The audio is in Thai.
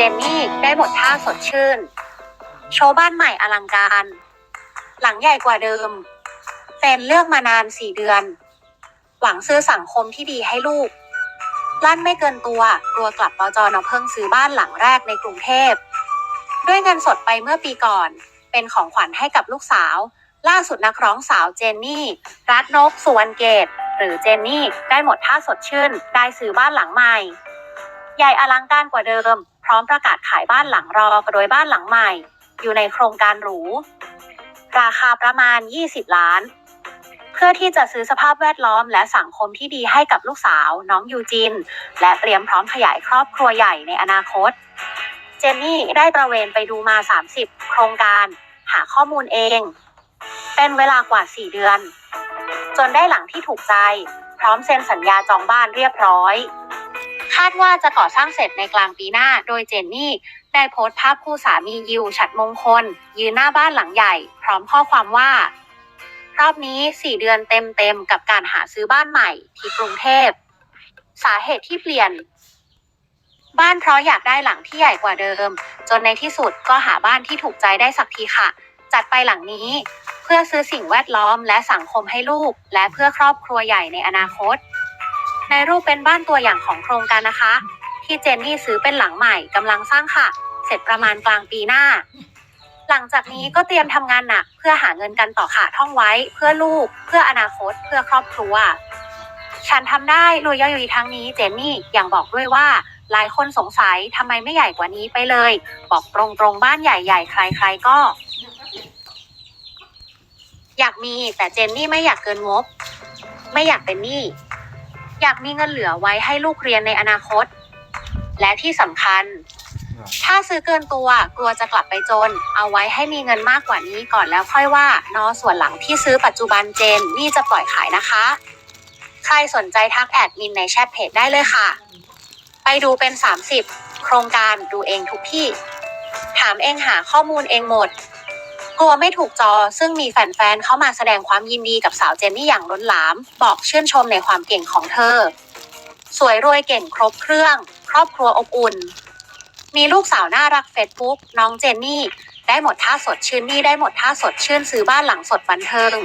เจนนี่ได้หมดท่าสดชื่น โชว์บ้านใหม่อลังการ หลังใหญ่กว่าเดิมแฟนเลือกมานานสี่เดือน หวังซื้อสังคมที่ดีให้ลูก ลั่นไม่เกินตัวกลัวกลับปจนเพิ่งซื้อบ้านหลังแรกในกรุงเทพ ด้วยเงินสดไปเมื่อปีก่อน เป็นของขวัญให้กับลูกสาว ล่าสุดนักร้องสาวเจนนี่ รัตนกสุวรรณเกต หรือเจนนี่ได้หมดท่าสดชื่น ได้ซื้อบ้านหลังใหม่ ใหญ่อลังการกว่าเดิม ร้อมประกาศขายบ้านหลังรอโดยบ้านหลังใหม่ อยู่ในโครงการหรู ราคาประมาณ 20 ล้าน เพื่อที่จะซื้อสภาพแวดล้อมและสังคมที่ดีให้กับลูกสาว น้องยูจิน และเตรียมพร้อมขยายครอบครัวใหญ่ในอนาคต เจนนี่ได้ตระเวนไปดูมา 30 โครงการ หาข้อมูลเอง เป็นเวลากว่า 4 เดือน จนได้หลังที่ถูกใจ พร้อมเซ็นสัญญาจองบ้านเรียบร้อยาดว่าจะก่อสร้างเสร็จในกลางปีหน้า โดยเจนนี่ได้โพสต์ภาพคู่สามียิวฉัดมงคล ยืนหน้าบ้านหลังใหญ่ พร้อมข้อความว่า รอบนี้ 4 เดือนเต็มๆ กับการหาซื้อบ้านใหม่ที่กรุงเทพ สาเหตุที่เปลี่ยน บ้านเพราะอยากได้หลังที่ใหญ่กว่าเดิม จนในที่สุดก็หาบ้านที่ถูกใจได้สักทีค่ะ จัดไปหลังนี้ เพื่อซื้อสิ่งแวดล้อมและสังคมให้ลูก และเพื่อครอบครัวใหญ่ในอนาคต ในรูปเป็นบ้านตัวอย่างของโครงการนะคะ ที่เจนนี่ซื้อเป็นหลังใหม่กำลังสร้างค่ะ เสร็จประมาณกลางปีหน้า หลังจากนี้ก็เตรียมทำงานหนักเพื่อหาเงินกันต่อขาท่องไว้ เพื่อลูก เพื่ออนาคต เพื่อครอบครัว ฉันทำได้รวยย่อยๆทั้งนี้เจนนี่ยังบอกด้วยว่าหลายคนสงสัยทำไมไม่ใหญ่กว่านี้ไปเลย บอกตรงๆบ้านใหญ่ๆ ใครๆก็ อยากมีแต่เจนนี่ไม่อยากเกินงบ ไม่อยากเป็นหนี้ อยากมีเงินเหลือไว้ให้ลูกเรียนในอนาคต และที่สำคัญ ถ้าซื้อเกินตัวกลัวจะกลับไปจน เอาไว้ให้มีเงินมากกว่านี้ก่อนแล้วค่อยว่าเนอะส่วนหลังที่ซื้อปัจจุบันเจนนี่จะปล่อยขายนะคะ ใครสนใจทักแอดมินในแชทเพจได้เลยค่ะ ไปดูเป็น 30 โครงการดูเองทุกที่ ถามเองหาข้อมูลเองหมด กลัวไม่ถูกจอซึ่งมีแฟนๆเข้ามาแสดงความยินดีกับสาวเจนนี่อย่างล้นหลาม บอกชื่นชมในความเก่งของเธอ สวยรวยเก่งครบเครื่อง ครอบครัวอบอุ่น มีลูกสาวน่ารักเฟซบุ๊กน้องเจนนี่ ได้หมดท่าสดชื่นนี่ได้หมดท่าสดชื่นซื้อบ้านหลังสดบันเทิง